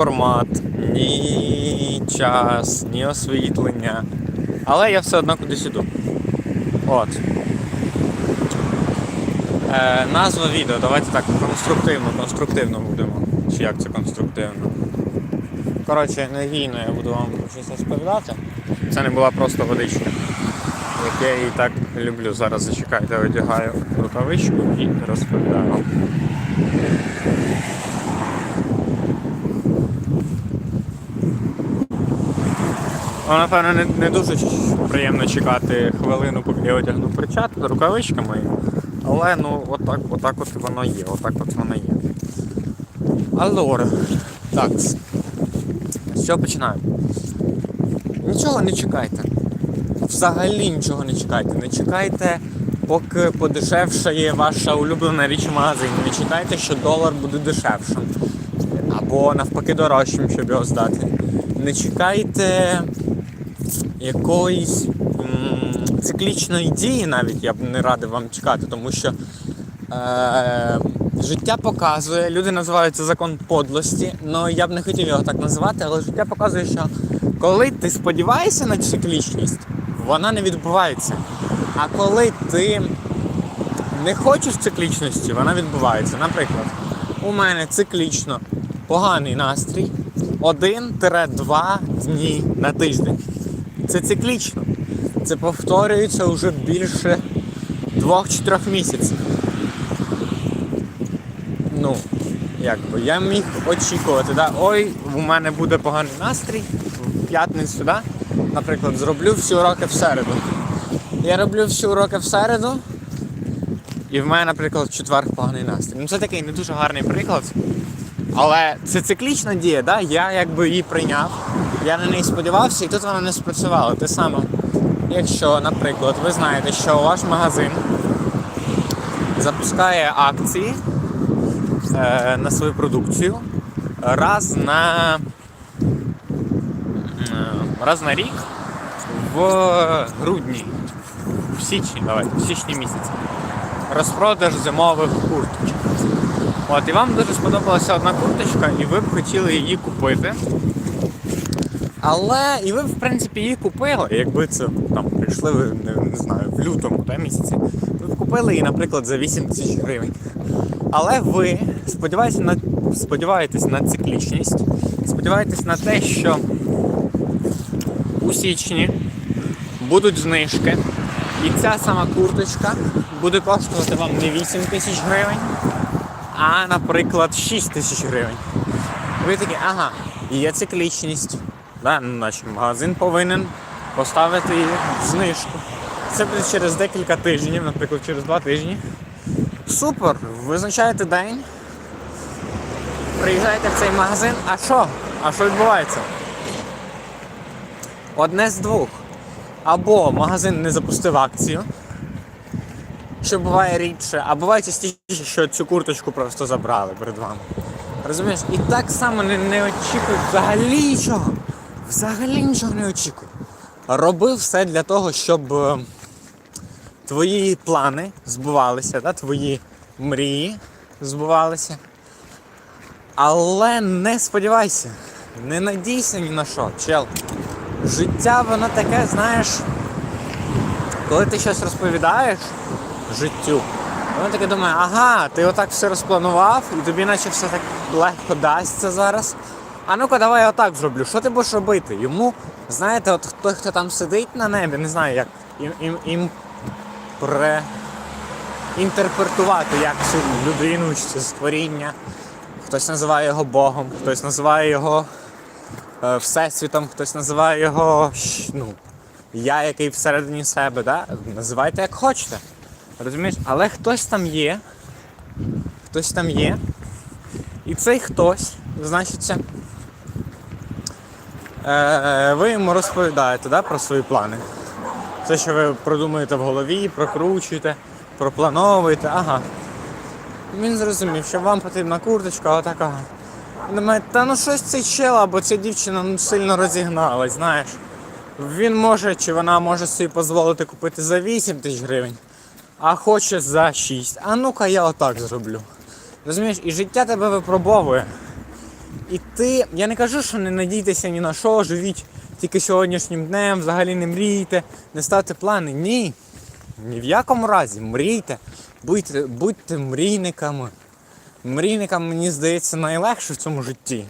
формат, ні час, ні освітлення. Але я все одно кудись іду. От. Е, назва відео, давайте так конструктивно, конструктивно будемо. Чи як це конструктивно? Коротше, енергійно я буду вам щось розповідати. Це не була просто водичка. Як я її так люблю. Зараз зачекайте, одягаю рукавичку і розповідаю Ну, напевно, не, не дуже приємно чекати хвилину, поки я одягну перчатки, рукавички мої. Але ну отак, отак от воно є, отак от воно є. Allora, так. Чого починаємо? Нічого не чекайте. Взагалі нічого не чекайте. Не чекайте, поки подешевшає ваша улюблена річ в магазині. Не чекайте, що долар буде дешевшим. Або навпаки дорожчим, щоб його здати. Не чекайте якоїсь циклічної дії навіть я б не радив вам чекати, тому що е, життя показує, люди називають це закон подлості, але я б не хотів його так називати, але життя показує, що коли ти сподіваєшся на циклічність, вона не відбувається. А коли ти не хочеш циклічності, вона відбувається. Наприклад, у мене циклічно поганий настрій 1-2 дні на тиждень. Це циклічно. Це повторюється вже більше 2-4 місяців. Ну, якби я міг очікувати, да? ой, у мене буде поганий настрій в п'ятницю, да? наприклад, зроблю всі уроки в середу. Я роблю всі уроки в середу, і в мене, наприклад, в четвер поганий настрій. Ну це такий не дуже гарний приклад. Але це циклічна дія, да? я якби її прийняв, я на неї сподівався, і тут вона не спрацювала. Те саме, якщо, наприклад, ви знаєте, що ваш магазин запускає акції е, на свою продукцію раз на, е, раз на рік в грудні, в січні, давайте, в січні місяці. Розпродаж зимових курточок. От, і вам дуже сподобалася одна курточка, і ви б хотіли її купити. Але і ви, в принципі, її купили, якби це там прийшли ви, не, не знаю, в лютому та, місяці. Ви б купили її, наприклад, за 8 тисяч гривень. Але ви сподіваєтесь на, сподіваєтесь на циклічність, сподіваєтесь на те, що у січні будуть знижки, і ця сама курточка буде коштувати вам не 8 тисяч гривень, а, наприклад, 6 тисяч гривень. Ви такі, ага, є циклічність. Да? Ну, магазин повинен поставити її в знижку. Це буде через декілька тижнів, наприклад, через два тижні. Супер! Визначаєте день. Приїжджаєте в цей магазин. А що? А що відбувається? Одне з двох. Або магазин не запустив акцію, що буває рідше, а буває частіше, що цю курточку просто забрали перед вами. Розумієш? І так само не, не очікують взагалі нічого. Взагалі нічого не очікуй. Роби все для того, щоб е, твої плани збувалися, да? твої мрії збувалися. Але не сподівайся, не надійся ні на що, чел. Життя воно таке, знаєш, коли ти щось розповідаєш життю, воно таке думає, ага, ти отак все розпланував, і тобі наче все так легко дасться зараз. А ну-ка, давай я отак зроблю. Що ти будеш робити? Йому, знаєте, от той, хто там сидить на небі, не знаю, як їм, їм, їм пре... інтерпретувати як цю людину чи це створіння. Хтось називає його Богом, хтось називає його е, Всесвітом, хтось називає його ну, я, який всередині себе. Да? Називайте як хочете. Розумієш? Але хтось там є. Хтось там є. І цей хтось, значиться, ви йому розповідаєте да, про свої плани. Це, що ви продумуєте в голові, прокручуєте, проплановуєте, ага. Він зрозумів, що вам потрібна курточка, отака. Він думає, та ну щось цей чел або ця дівчина ну, сильно розігналась, знаєш. Він може чи вона може собі дозволити купити за 8 тисяч гривень, а хоче за 6. А ну-ка я отак зроблю. Розумієш, і життя тебе випробовує. І ти, я не кажу, що не надійтеся ні на що, живіть тільки сьогоднішнім днем, взагалі не мрійте, не ставте плани. Ні. Ні в якому разі, мрійте, будьте, будьте мрійниками. Мрійникам, мені здається, найлегше в цьому житті.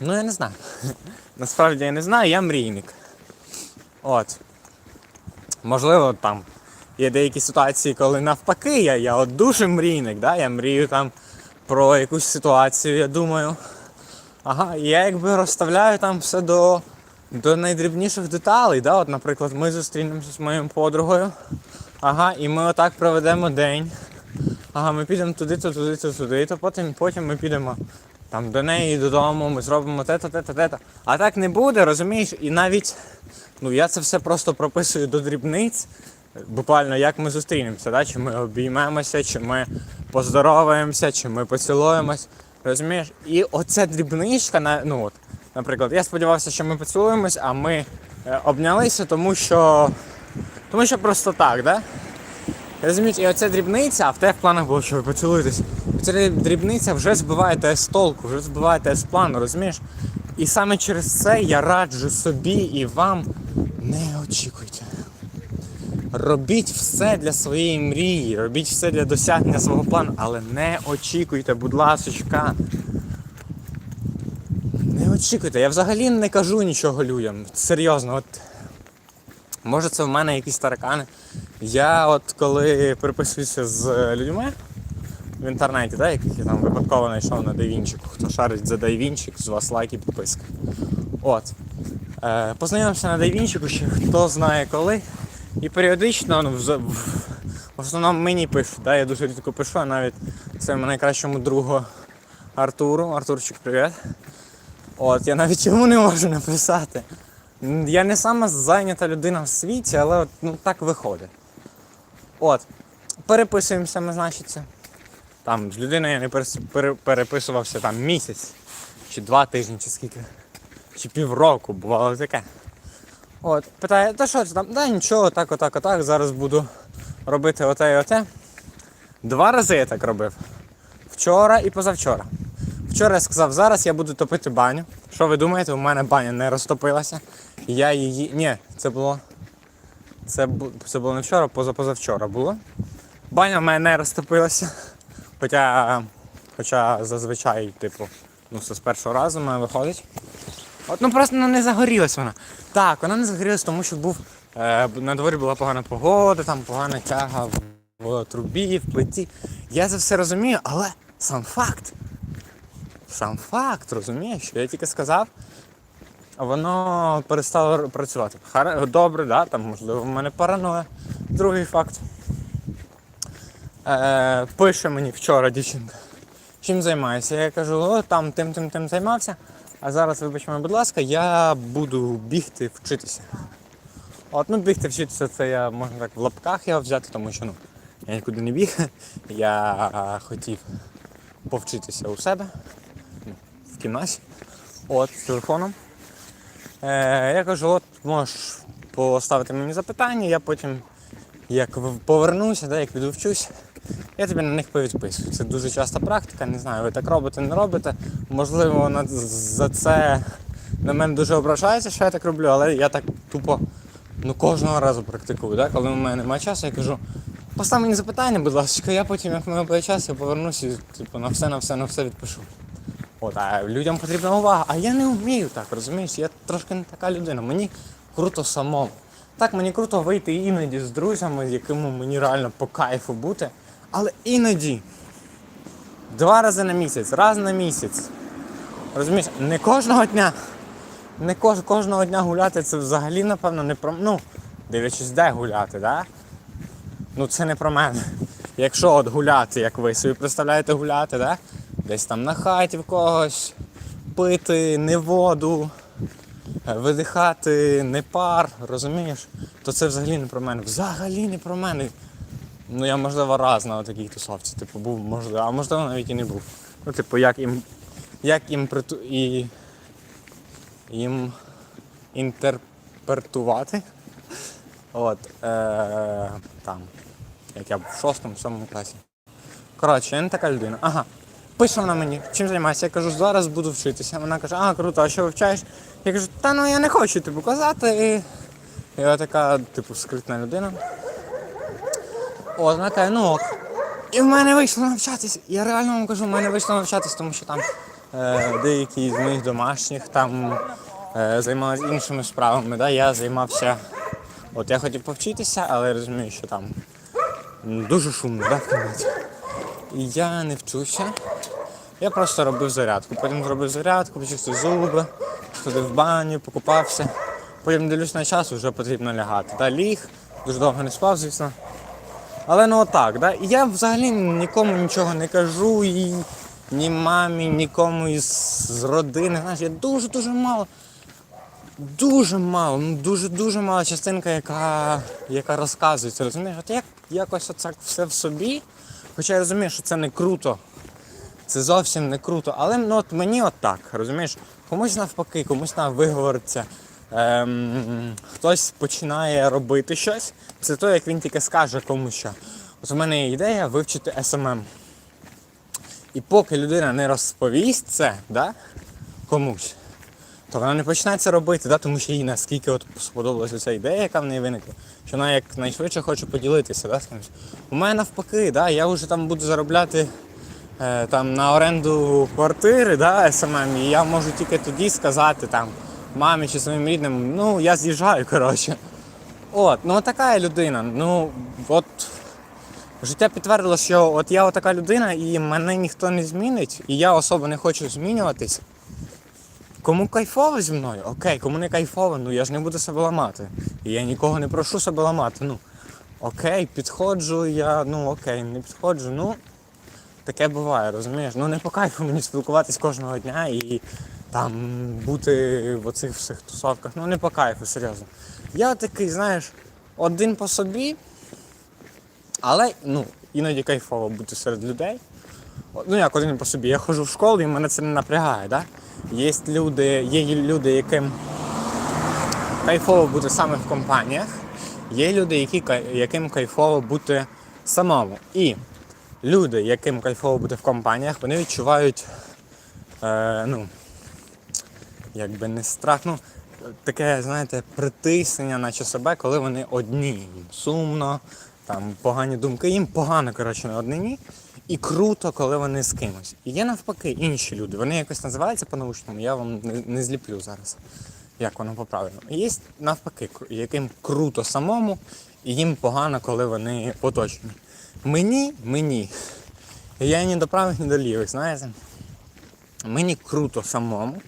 Ну, я не знаю. Насправді я не знаю, я мрійник. От. Можливо, там є деякі ситуації, коли навпаки, я, я от дуже мрійник, да? я мрію там про якусь ситуацію, я думаю. Ага, і я якби розставляю там все до, до найдрібніших деталей. Да? От, наприклад, ми зустрінемося з моєю подругою. Ага, і ми отак проведемо день. Ага, ми підемо туди-то, туди-то, туди, то потім, потім ми підемо там до неї додому, ми зробимо те-то, те-то, те-то. А так не буде, розумієш? І навіть ну я це все просто прописую до дрібниць. Буквально як ми зустрінемося, да? чи ми обіймемося, чи ми поздороваємося, чи ми поцілуємось. Розумієш? І оця дрібничка, ну от, наприклад, я сподівався, що ми поцілуємось, а ми е, обнялися, тому що. Тому що просто так, да? Розумієте, і оця дрібниця, а в тебе в планах було, що ви поцілуєтесь. Ця дрібниця вже збиває тебе з толку, вже збиває тебе з плану, розумієш? І саме через це я раджу собі і вам не очікуйте. Робіть все для своєї мрії, робіть все для досягнення свого плану, але не очікуйте, будь ласочка. Не очікуйте. Я взагалі не кажу нічого людям. Серйозно, от Може це в мене якісь таракани. Я от коли переписуюся з людьми в інтернеті, да, яких я там випадково знайшов на DaVinci, хто шарить за DaVinci, з вас лайк і підписка. От. Е, познайомився на DaVinci, ще хто знає коли. І періодично, ну, в, в, основному мені пишуть, да, я дуже рідко пишу, а навіть своєму найкращому другу Артуру. Артурчик, привіт. От, я навіть йому не можу написати. Я не сама зайнята людина в світі, але от, ну, так виходить. От. Переписуємося ми, значиться. Там з людиною я не переписувався там місяць, чи два тижні, чи скільки. Чи півроку, бувало таке. От, питає, та що ти там? Да нічого, так, отак, отак, зараз буду робити оте і оте. Два рази я так робив. Вчора і позавчора. Вчора я сказав, зараз я буду топити баню. Що ви думаєте, у мене баня не розтопилася. Я її. Ні, це було. Це, бу- це було не вчора, позапозавчора було. Баня в мене не розтопилася. Хоча, хоча зазвичай, типу, ну все з першого разу в мене виходить. От ну просто ну, не загорілась вона. Так, вона не загорілась, тому що був. Е, на дворі була погана погода, там погана тяга в, в трубі, в плиті. Я це все розумію, але сам факт. Сам факт, розумієш, що я тільки сказав, воно перестало працювати. Добре, да, там, можливо, в мене параноя. Другий факт. Е, пише мені вчора дівчинка. Чим займаєшся? Я кажу, о, там тим, тим, тим займався. А зараз, вибач мене, будь ласка, я буду бігти вчитися. От, ну бігти вчитися, це я можна так в лапках його взяти, тому що ну, я нікуди не біг. Я хотів повчитися у себе ну, в кімнаті. От, з телефоном. Е, я кажу, от можеш поставити мені запитання, я потім, як повернуся, да, як підвчусь, я тобі на них повідписую. Це дуже часта практика, не знаю, ви так робите, не робите. Можливо, на, за це на мене дуже ображається, що я так роблю, але я так тупо ну, кожного разу практикую. Да? Коли в мене немає часу, я кажу, постав мені запитання, будь ласка, я потім, як в мене буде час, я повернуся і типу, на все, на все, на все відпишу. От, а людям потрібна увага. А я не вмію так, розумієш? Я трошки не така людина. Мені круто самому. Так, мені круто вийти іноді з друзями, з якими мені реально по кайфу бути. Але іноді. Два рази на місяць, раз на місяць. Розумієш, не кожного дня. Не кож, кожного дня гуляти це взагалі, напевно, не про. Ну, дивлячись, де гуляти, да? Ну це не про мене. Якщо от гуляти, як ви собі представляєте гуляти, да? десь там на хаті в когось, пити не воду, видихати не пар, розумієш? То це взагалі не про мене. Взагалі не про мене. Ну я можливо раз на такій тусовці, типу, був, можливо, а можливо навіть і не був. Ну, типу, як їм. Як їм приту... і їм інтерпретувати. От, е, там, як я був в шостому, сьомому класі. Коротше, я не така людина. Ага. пише вона мені, чим займаєшся? Я кажу, зараз буду вчитися. Вона каже, а круто, а що вивчаєш? Я кажу, та ну я не хочу типу казати. І я така, типу, скритна людина. О, вона ну ок. І в мене вийшло навчатись. Я реально вам кажу, в мене вийшло навчатись, тому що там е, деякі з моїх домашніх там е, займалися іншими справами. Да? Я займався. От я хотів повчитися, але я розумію, що там дуже шумно, да, в кімнаті. І я не вчуся. Я просто робив зарядку. Потім зробив зарядку, почистив зуби, сходив в баню, покупався. Потім дивлюсь на час, вже потрібно лягати. Та ліг, дуже довго не спав, звісно. Але ну отак, да? Я взагалі нікому нічого не кажу, і ні мамі, нікому із з родини. Знаєш, я дуже-дуже мало. Дуже мало, ну дуже-дуже мала частинка, яка, яка розказується. Розумієш, от як якось оце все в собі. Хоча я розумію, що це не круто. Це зовсім не круто. Але ну, от мені от так, розумієш, комусь навпаки, комусь там виговориться. Ем, хтось починає робити щось. Це то, як він тільки скаже комусь що. От у мене є ідея вивчити SMM. І поки людина не розповість це да, комусь, то вона не почне це робити, да, тому що їй наскільки от сподобалася ця ідея, яка в неї виникла, що вона як найшвидше хоче поділитися. Да, з кимось. У мене навпаки, да, я вже там буду заробляти е, там, на оренду квартири, да, SMM, і я можу тільки тоді сказати там, мамі чи своїм рідним, ну я з'їжджаю, коротше. От, ну така я людина. Ну, от життя підтвердило, що от я така людина, і мене ніхто не змінить, і я особо не хочу змінюватись. Кому кайфово зі мною? Окей, кому не кайфово, ну я ж не буду себе ламати. І я нікого не прошу себе ламати. Ну, окей, підходжу, я, ну окей, не підходжу, ну. Таке буває, розумієш? Ну не по кайфу мені спілкуватись кожного дня і там бути в оцих всіх тусовках. Ну не по кайфу, серйозно. Я такий, знаєш, один по собі, але ну, іноді кайфово бути серед людей. Ну як один по собі. Я ходжу в школу і мене це не напрягає. Да? Є люди, є люди, яким кайфово бути саме в компаніях, є люди, які, яким кайфово бути самому. І люди, яким кайфово бути в компаніях, вони відчувають е, ну, якби не страх, ну, таке, знаєте, притиснення наче себе, коли вони одні. Сумно, там погані думки, їм погано, коротше, на однині. І круто, коли вони з кимось. І є навпаки інші люди. Вони якось називаються по-научному, я вам не, не зліплю зараз, як воно по-правильному. Є навпаки, яким круто самому, і їм погано, коли вони поточні. Мені, мені. Я ні до правих, ні до лівих, знаєте. Мені круто самому.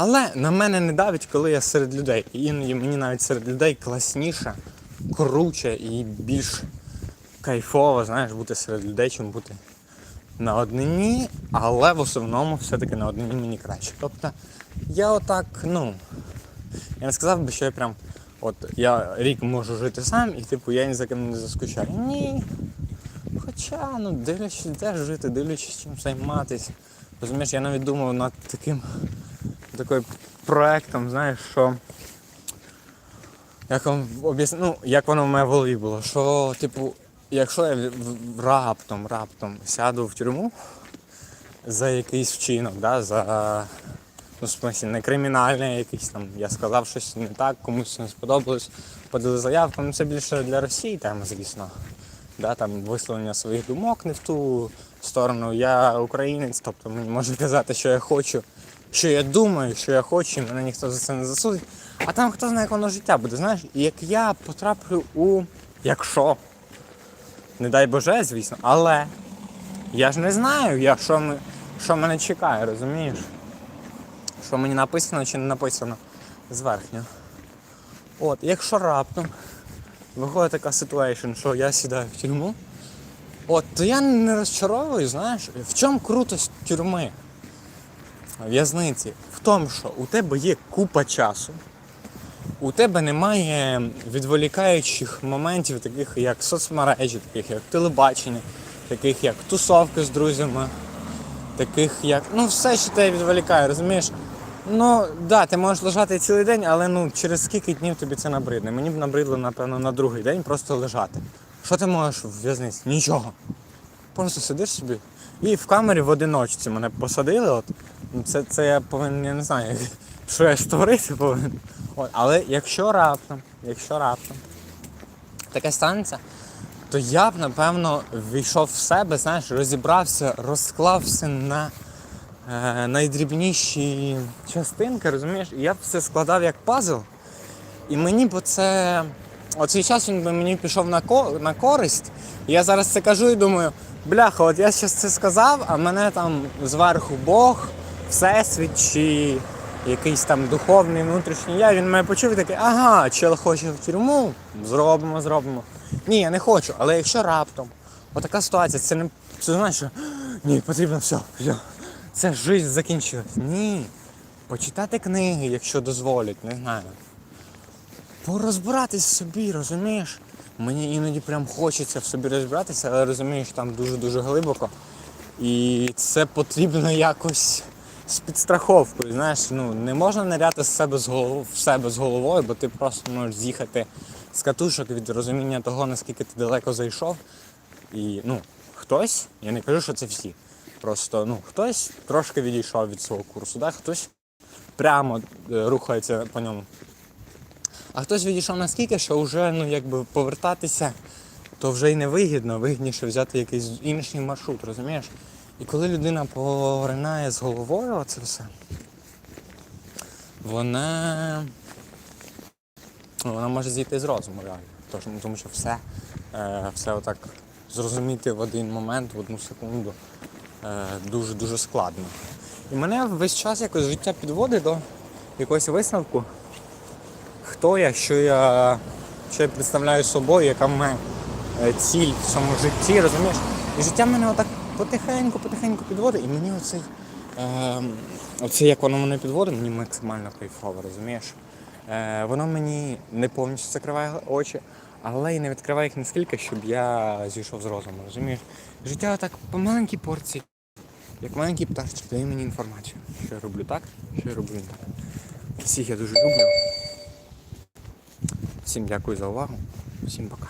Але на мене не давить, коли я серед людей. І іноді мені навіть серед людей класніше, круче і більш кайфово, знаєш, бути серед людей, чим бути на однині, але в основному все-таки на однині мені краще. Тобто я отак, ну, я не сказав би, що я прям, от я рік можу жити сам і типу я ні за ким не заскучаю. Ні. Хоча, ну, дивлячись, де жити, дивлячись чим займатися. Розумієш, я навіть думав над таким таким проектом, знаєш, що. Як вам об'яснити, ну, як воно в мене в голові було, що, типу, якщо я раптом, раптом сяду в тюрму за якийсь вчинок, да, за ну, в смысле, не кримінальний якийсь там, я сказав щось не так, комусь не сподобалось, подали заявку, ну це більше для Росії тема, звісно. Да, там висловлення своїх думок не в ту сторону. Я українець, тобто мені можна казати, що я хочу, що я думаю, що я хочу, і мене ніхто за це не засудить. А там хто знає, як воно життя буде, знаєш, і як я потраплю у якщо, не дай Боже, звісно, але я ж не знаю, я, що, ми, що мене чекає, розумієш? Що мені написано чи не написано зверхньо. От, якщо раптом виходить така ситуація, що я сідаю в тюрму, от, то я не розчаровую, знаєш, в чому крутость тюрми, в'язниці? В тому, що у тебе є купа часу, у тебе немає відволікаючих моментів, таких як соцмережі, таких як телебачення, таких як тусовки з друзями, таких як. Ну, все, що тебе відволікає, розумієш? Ну, да, ти можеш лежати цілий день, але ну через скільки днів тобі це набридне? Мені б набридло, напевно, на другий день просто лежати. Що ти можеш в в'язниці? Нічого. Просто сидиш собі, І в камері в одиночці мене посадили. От. Це, це я повинен, я не знаю, що я створити повинен. От. Але якщо раптом, якщо раптом таке станеться, то я б напевно війшов в себе, знаєш, розібрався, розклав все на е, найдрібніші частинки, розумієш? І я б все складав як пазл. І мені б це. Оцей час він би мені пішов на, ко... на користь. І я зараз це кажу і думаю, бляха, от я зараз це сказав, а мене там зверху Бог, Всесвіт чи якийсь там духовний внутрішній я, він мене почув і такий, ага, чел хоче в тюрму, зробимо, зробимо. Ні, я не хочу, але якщо раптом, отака ситуація, це не це знаєш, що ні, потрібно все, все. Це життя закінчилась. Ні. Почитати книги, якщо дозволять, не знаю порозбиратись собі, розумієш? Мені іноді прям хочеться в собі розбиратися, але розумієш, там дуже-дуже глибоко. І це потрібно якось з підстраховкою. Знаєш, ну не можна ныряти з себе з голов... в себе з головою, бо ти просто можеш з'їхати з катушок від розуміння того, наскільки ти далеко зайшов. І ну, хтось, я не кажу, що це всі. Просто ну, хтось трошки відійшов від свого курсу, да? хтось прямо е, рухається по ньому. А хтось відійшов наскільки, що вже ну, якби повертатися, то вже й не вигідно, вигідніше взяти якийсь інший маршрут, розумієш? І коли людина поринає з головою оце все, вона, вона може зійти з розуму реально. Ну, тому що все, е, все отак зрозуміти в один момент, в одну секунду дуже-дуже складно. І мене весь час якось життя підводить до якогось висновку хто я, що я, що я представляю собою, яка в мене е, ціль в цьому житті, розумієш? І життя мене отак потихеньку, потихеньку підводить, і мені оцей, е, оце як воно мене підводить, мені максимально кайфово, розумієш? Е, воно мені не повністю закриває очі, але й не відкриває їх наскільки, щоб я зійшов з розуму, розумієш? Життя так по маленькій порції, як маленький пташечок, дає мені інформацію, що я роблю так, що я роблю не так. Всіх я дуже люблю. Всім дякую за увагу. Всім пока.